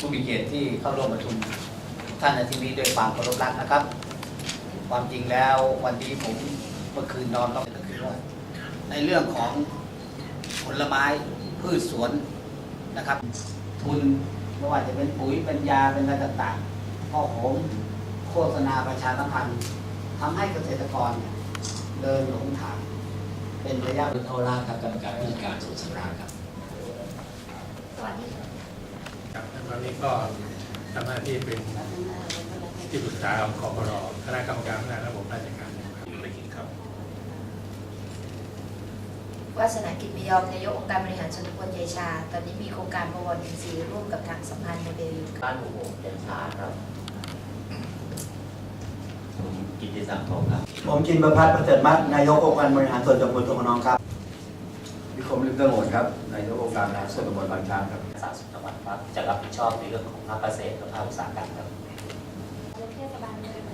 ผู้มีเกียรติที่เข้าร่วมประชุมทุกท่านในที่นี้ด้วยความเคารพรักนะครับ ความจริงแล้ววันนี้ผมเมื่อคืนนอนแล้วก็คือว่าในเรื่องของผลไม้พืชสวนนะครับ ทุนไม่ว่าจะเป็นปุ๋ยเป็นยาเป็นอะไรต่างๆพ่อผมโฆษณาประชาสัมพันธ์ทำให้เกษตรกรเดินหลงทางเป็นระยะรุ่นเท่าล่าครับกรรมการผู้จัดการสวนสราครับสวัสดีครับ อนนี้ก็ทำหน้าที่เป็นที่ปรึกษาของคอปรคณะกรรมการพัฒนาระบบราชการครับอยู่ในกิจครับวาสนากิจมียอมนายกองค์การบริหารส่วนตำบลเยชา ตอนนี้มีโครงการบวรอินทรีย์ร่วมกับทางสัมพันธ์โมเดลอยู่บ้านหมู่หกเด่นชาครับผมกิตติศักดิ์ทองครับ ผมจินประพัฒน์ประเสริฐมัดนายกองค์การบริหารส่วนตำบลตงนองครับ นิคมริมถนนครับนายกองค์การบริหารส่วนตำบลบางช้างครับสาธารณสุขจังหวัดครับจะรับผิดชอบในเรื่องของภาคเกษตรและภาคอุตสาหกรรมครับเทศบาลเมือง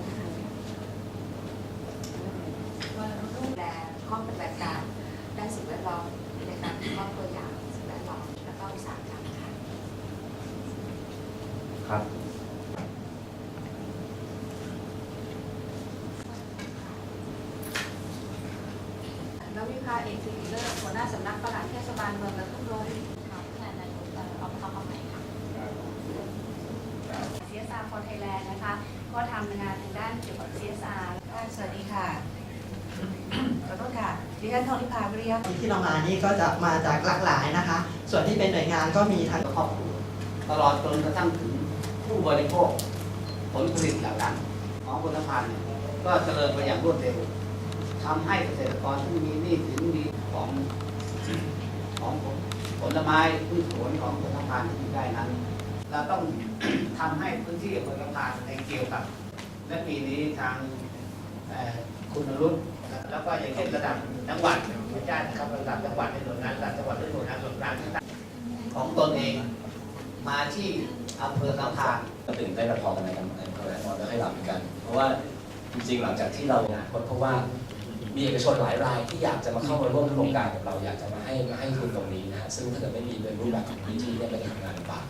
ว่าดูแลห้องปฏิบัติการด้านสิ่งแวดล้อมในการครอบตัวอย่างสิ่งแวดล้อมและก็อุตสาหกรรมค่ะครับ ววิภาเอกสิริเลิศหัวหน้าสำนักปลัดเทศบาลเมืองกระทุ่มโรยค่ะท่านนายกเอาเข้ามาใหม่ค่ะเซียสอาร์ฟอร์ไทยแลนด์นะคะ ก็ทำงานทางด้านเกี่ยวกับ CSR สวัสดีค่ะขอโทษค่ะดิฉันทองทิพาวิริยะที่เรามานี่ก็จะมาจากหลากหลายนะคะ ส่วนที่เป็นหน่วยงานก็มีทั้งครอบครัวตลอดจนกระทั่งถึงผู้บริโภคผลผลิตเหล่านั้นของผลิตภัณฑ์เนี่ยก็เจริญไปอย่างรวดเร็ว ทำให้เกษตรกรที่มีหนี้สินมีของของผลไม้พืชสวนของผลิตภัณฑ์ที่ได้นั้น เราต้องทำให้พื้นที่ผลิตภัณฑ์ในเกี่ยวกับและปีนี้ทางคุณนรุตแล้วก็อย่างเช่นระดับจังหวัดไม่ใช่นะครับระดับจังหวัดในหน่วยงานระดับจังหวัดหรือหน่วยงานส่วนกลางต่างๆของตนเองมาที่อำเภอสัมพันก็ตื่นเต้นพอกันในอำเภอและนอนแล้วให้หลับเหมือนกัน เพราะว่าจริงๆหลังจากที่เราเนี่ยเพราะว่า มีเอกชนหลายรายที่อยากจะมาเข้ามาร่วมโครงการกับเราอยากจะมาให้มาให้ทุนตรงนี้นะฮะซึ่งถ้าเกิดไม่มีเป็นรูปแบบของพื้นที่เนี่ยมันจะทำงานลำบาก